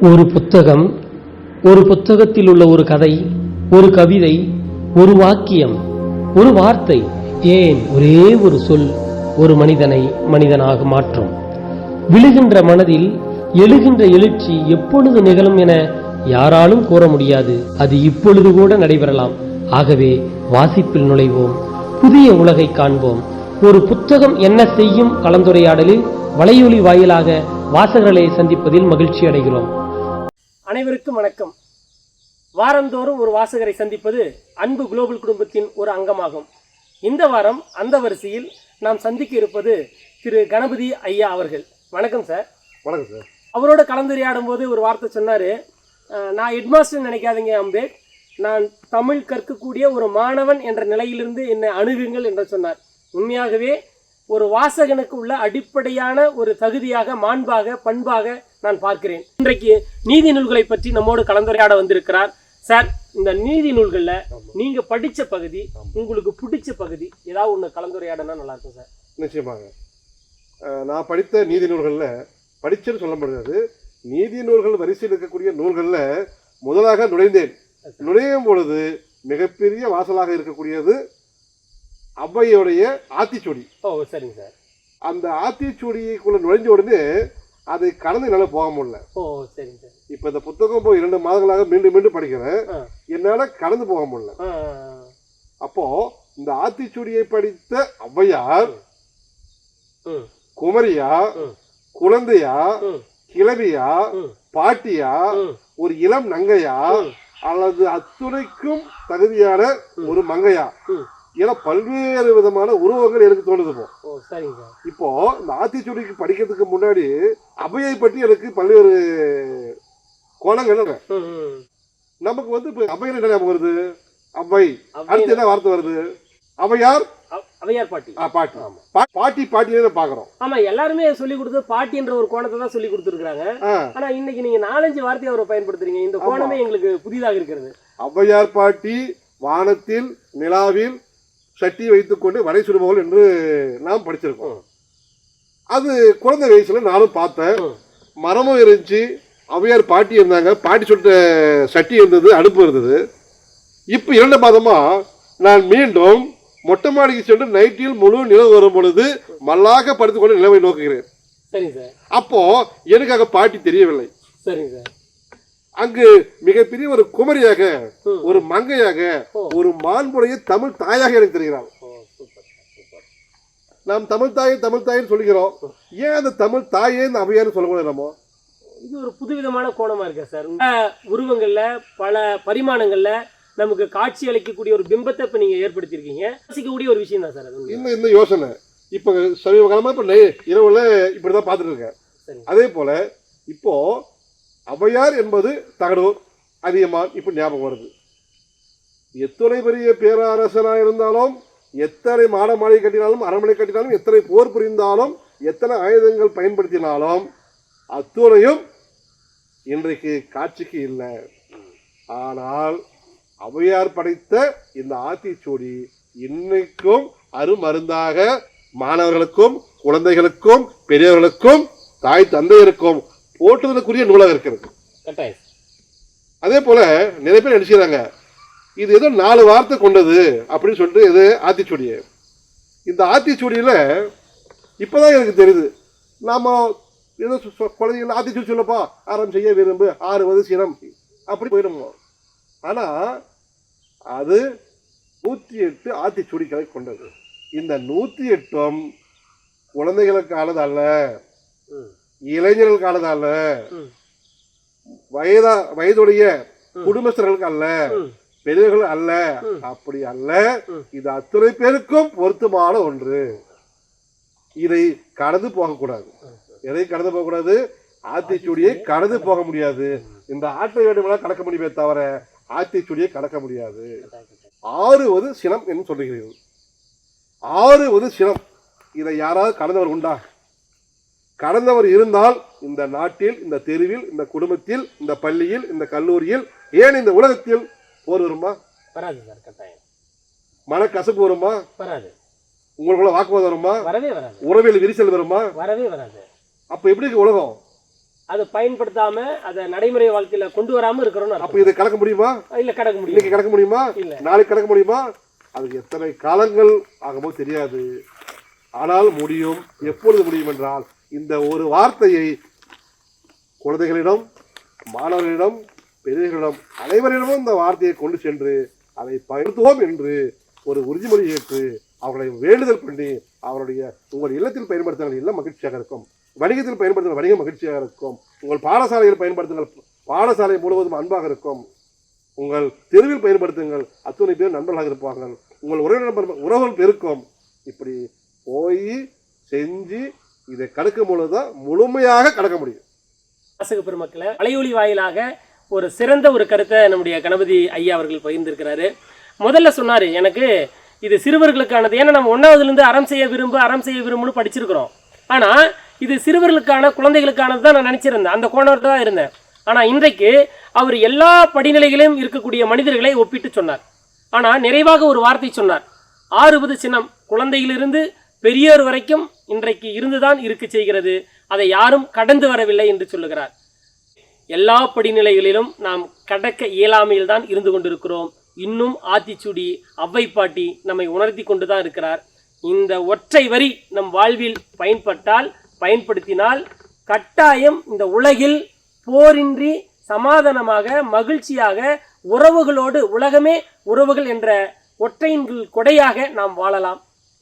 ஒரு புத்தகம் ஒரு புத்தகத்தில் உள்ள ஒரு கதை ஒரு கவிதை ஒரு வாக்கியம் ஒரு வார்த்தை ஏன் ஒரே ஒரு சொல் ஒரு மனிதனை மனிதனாக மாற்றும்? விழுகின்ற மனதில் எழுகின்ற எழுச்சி எப்பொழுது நிகழும் என யாராலும் கூற முடியாது. அது இப்பொழுது கூட நடைபெறலாம். ஆகவே வாசிப்பில் நுழைவோம் புதிய உலகை காண்போம். ஒரு புத்தகம் என்ன செய்யும் கலந்துரையாடலில் வலையொலி வாயிலாக வாசகர்களை சந்திப்பதில் மகிழ்ச்சி அடைகிறோம். அனைவருக்கும் வணக்கம். வாரந்தோறும் ஒரு வாசகரை சந்திப்பது அன்பு குளோபல் குடும்பத்தின் ஒரு அங்கமாகும். இந்த வாரம் அந்த வரிசையில் நாம் சந்திக்க இருப்பது திரு கணபதி ஐயா அவர்கள். வணக்கம் சார். வணக்கம் சார். அவரோட கலந்துரையாடும் போது ஒரு வார்த்தை சொன்னார். நான் ஹெட்மாஸ்டர் நினைக்காதீங்க அம்பேத். நான் தமிழ் கற்கக்கூடிய ஒரு மாணவன் என்ற நிலையிலிருந்து என்னை அணுகுங்கள் என்று சொன்னார். உண்மையாகவே ஒரு வாசகனுக்கு உள்ள அடிப்படையான ஒரு தகுதியாக மாண்பாக பண்பாக நான் பார்க்கிறேன். இன்றைக்கு நீதி நூல்களை பற்றி நம்மோடு கலந்துரையாட வந்திருக்கிறார். சார் இந்த நீதி நூல்களில் நீங்க படிச்ச பகுதி உங்களுக்கு பிடிச்ச பகுதி ஏதாவது ஒன்று கலந்துரையாடனா நல்லா இருக்கும் சார். நிச்சயமாக. நான் படித்த நீதி நூல்களில் படிச்சேன்னு சொல்ல முடியாது. நீதி நூல்கள் வரிசையில் இருக்கக்கூடிய நூல்களில் முதலாக நுழைந்தேன். நுழையும் பொழுது மிகப்பெரிய வாசலாக இருக்கக்கூடியது ஔவையுடைய ஆத்திச்சூடி. ஓ சரிங்க சார். அந்த ஆத்திச்சூடிக்குள்ள நுழைஞ்ச உடனே அதை கடந்து என்னால் போக முடியல. ஓ சரிங்க சார் இப்போ இந்த புத்தகம் போய் இரண்டு மாதங்களாக மீண்டும் மீண்டும் படிக்கிறேன். என்னால் கடந்து போக முடியல. அப்போ இந்த ஆத்திச்சூடியை படித்த ஔவையார் குமரியா குழந்தையா ம். பாட்டியா ஒரு இளம் நங்கையா. அல்லது அத்துணைக்கும் தகுதியான ஒரு மங்கையா? என பல்வேறு விதமான உருவங்கள் எனக்கு தோணுது இப்போ. ஓ சரிங்க சார். இப்போ இந்த ஆத்திச்சூடிக்கு படிக்கிறதுக்கு முன்னாடி அவையை பற்றி எனக்கு பல்வேறு கோணங்கள். நமக்கு வந்து இப்போ அவையில் என்ன ஞாபகம் வருது? அவை அவ்வை- அடுத்து என்ன வார்த்தை வருது? அவையார் அவ- அவையார் பாட்டி. ஆ, பாட்டி. பா- பாட்டி பாட்டின்னு பாக்குறோம் ஆமா எல்லாருமே சொல்லி கொடுத்தது பாட்டின்ற ஒரு கோணத்தை தான் சொல்லி கொடுத்துருக்காங்க ஆ, ஆனா இன்னைக்கு நீங்க நாலஞ்சு வார்த்தையை அவரை பயன்படுத்துறீங்க. இந்த கோணமே எங்களுக்கு புதிதாக இருக்கிறது. ஔவையார் பாட்டி வானத்தில் நிலாவில் சட்டி வைத்துக்கொண்டு வடை சுடுபவள் என்று நாம் படிச்சிருக்கோம். அது குழந்தை வயசுல நானும் பார்த்தேன். மரமும் இருந்துச்சு. ஔவையார் பாட்டி இருந்தாங்க. பாட்டி சுட்ட சட்டி இருந்தது அடுப்பு இருந்தது. இப்போ இரண்டு மாதமா நான் மீண்டும் மொட்டை மாடிக்கு சென்று நைட்டில் முழு நிலவு வரும் பொழுது மல்லாக படுத்துக்கொண்டு நிலவை நோக்குகிறேன். சரிங்க சார். அப்போ எனக்கு அங்க பாட்டி தெரியவில்லை. சரிங்க சார். அங்கு மிகப்பெரிய ஒரு குமரியாக. ஒரு மங்கையாக. ஒரு மாண்புடைய தமிழ் தாயாக எனக்கு தெரிகிறாள். நாம் தமிழ் தாயை தமிழ் தாயின்னு சொல்லுகிறோம். ஏன் அந்த தமிழ் தாயே இந்த அவையான்னு சொல்லக்கூடாது நம்ம? இது ஒரு புதுவிதமான கோணமா இருக்கு சார்? உருவங்கள்ல பல பரிமாணங்கள்ல நமக்கு காட்சி அளிக்கக்கூடிய ஒரு பிம்பத்தை இப்ப நீங்க ஏற்படுத்தியிருக்கீங்க. ரசிக்கக்கூடிய ஒரு விஷயம் தான் சார் அது. இன்னும் இந்த யோசனை. இப்போ சமீப காலமா இப்போ இரவுல இப்படிதான் பார்த்துட்டு இருக்கேன். அதே போல இப்போ ஔவையார் என்பது தகடூர் அதியமான் இப்போ ஞாபகம் வருது. எத்தனை பெரிய பேரரசனாக இருந்தாலும் எத்தனை மாட மாளிகை கட்டினாலும் அரண்மனை கட்டினாலும் எத்தனை போர் புரிந்தாலும் எத்தனை ஆயுதங்கள் பயன்படுத்தினாலும் அத்துணையும் இன்றைக்கு காட்சிக்கு இல்லை. ஆனால் ஔவையார் படைத்த இந்த ஆத்திச்சூடி இன்னைக்கும் அருமருந்தாக மாணவர்களுக்கும் குழந்தைகளுக்கும் பெரியவர்களுக்கும் தாய் தந்தையருக்கும் போற்றுதலுக்குரிய நூலாக இருக்கிறது. கட்டாயம். அதே போல நிறைய பேர் நினைச்சுக்கிறாங்க இது ஏதோ நாலு வார்த்தை கொண்டது அப்படின்னு சொல்லிட்டு இது ஆத்திச்சூடியை. இந்த ஆத்திச்சூடியில இப்போதான் எனக்கு தெரியுது நாம ஏதோ குழந்தைகள் ஆத்திச்சூடி சொல்லப்பா ஆரம் செய்ய விரும்பு ஆறுவது சினம் அப்படி போயிடுவோம் ஆனா அது நூற்றி எட்டு ஆத்திச்சூடிகளை கொண்டது. இந்த நூற்றி எட்டும் குழந்தைகளுக்கானது அல்ல ம். இளைஞர்களுக்கானது அல்ல வயதா வயதுடைய. குடும்பஸ்தர்களுக்கு அல்ல பெரியவர்கள் அல்ல. அப்படி அல்ல. இது அத்தனை பேருக்கும் பொருத்தமான ஒன்று. இதை கடந்து போகக்கூடாது. எதை கடந்து போகக்கூடாது. ஆத்திச்சூடியை கடந்து போக முடியாது. இந்த ஆட்டை வேண்டுமெல்லாம் கடக்க முடியுமே தவிர ஆத்திச்சூடியை கடக்க முடியாது. கட்டாயம். ஆறுவது சினம் என்று சொல்லுகிறீர்கள் ஆறுவது சினம். இதை யாராவது கடந்தவர் உண்டா? கடந்தவர் இருந்தால் இந்த நாட்டில் இந்த தெருவில் இந்த குடும்பத்தில் இந்த பள்ளியில் இந்த கல்லூரியில் ஏன் இந்த உலகத்தில் போர் வருமா? வராது சார் கட்டாயம். மனக்கசப்பு வருமா? வராது. உங்களுக்குள்ள வாக்குவாதம் வருமா? வரவே வராது. உறவில் விரிசல் வருமா? வரவே வராது. அப்ப எப்படி இருக்கு உலகம்? அதை பயன்படுத்தாம அதை நடைமுறை வாழ்க்கையில கொண்டு வராம இருக்கிறோம்னு அப்ப இதை கலக்க முடியுமா. இல்ல கடக்க முடியும் இன்னைக்கு கடக்க முடியுமா? இல்ல. நாளைக்கு கடக்க முடியுமா? அதுக்கு எத்தனை காலங்கள் ஆகுமோ தெரியாது. ஆனால் முடியும் எப்பொழுது முடியும் என்றால் இந்த ஒரு வார்த்தையை குழந்தைகளிடம் மாணவர்களிடம் பெரியவர்களிடம் அனைவரிடமும் இந்த வார்த்தையை கொண்டு சென்று அதை பயன்படுத்துவோம் என்று ஒரு உறுதிமொழி ஏற்று அவர்களை வேண்டுதல் பண்ணி அவருடைய உங்கள் இல்லத்தில் பயன்படுத்துங்கள் இல்லம் மகிழ்ச்சியாக இருக்கும். வணிகத்தில் பயன்படுத்துங்கள் வணிகம் மகிழ்ச்சியாக இருக்கும். உங்கள் பாடசாலையில் பயன்படுத்துங்கள் பாடசாலை முழுவதும் அன்பாக இருக்கும். உங்கள் தெருவில் பயன்படுத்துங்கள். அத்துணை பேர் நண்பர்களாக இருப்பார்கள். உங்கள் உறவினர் உறவுகள் பெருக்கும். இப்படி போய் செஞ்சு இதை கடக்கும் பொழுதுதான் முழுமையாக கடக்க முடியும். வாசக பெருமக்களை அலையொலி வாயிலாக ஒரு சிறந்த ஒரு கருத்தை நம்முடைய கணபதி ஐயா அவர்கள் பகிர்ந்திருக்கிறாரு. முதல்ல சொன்னார் எனக்கு இது சிறுவர்களுக்கானது. ஏன்னா நம்ம ஒன்றாவதுலேருந்து அறம் செய்ய விரும்பு அறம் செய்ய விரும்புன்னு படிச்சிருக்கிறோம். ஆனால் இது சிறுவர்களுக்கான குழந்தைகளுக்கானது தான் நான் நினச்சிருந்தேன். அந்த கோணத்தில் தான் இருந்தேன். ஆனால் இன்றைக்கு அவர் எல்லா படிநிலைகளிலும் இருக்கக்கூடிய மனிதர்களை ஒப்பிட்டு சொன்னார். ஆனால் நிறைவாக ஒரு வார்த்தை சொன்னார். ஆறுபது சின்னம் குழந்தையிலிருந்து பெரியோர் வரைக்கும் இன்றைக்கு இருந்துதான் இருக்க செய்கிறது. அதை யாரும் கடந்து வரவில்லை என்று சொல்லுகிறார். எல்லா படிநிலைகளிலும் நாம் கடக்க இயலாமையில் தான் இருந்து கொண்டிருக்கிறோம். இன்னும் ஆத்திச்சுடி அவ்வை பாட்டி நம்மை உணர்த்தி கொண்டு தான் இருக்கிறார். இந்த ஒற்றை வரி நம் வாழ்வில் பயன்பட்டால் பயன்படுத்தினால் கட்டாயம் இந்த உலகில் போரின்றி சமாதானமாக மகிழ்ச்சியாக உறவுகளோடு உலகமே உறவுகள் என்ற ஒற்றையின் கொடையாக நாம் வாழலாம்.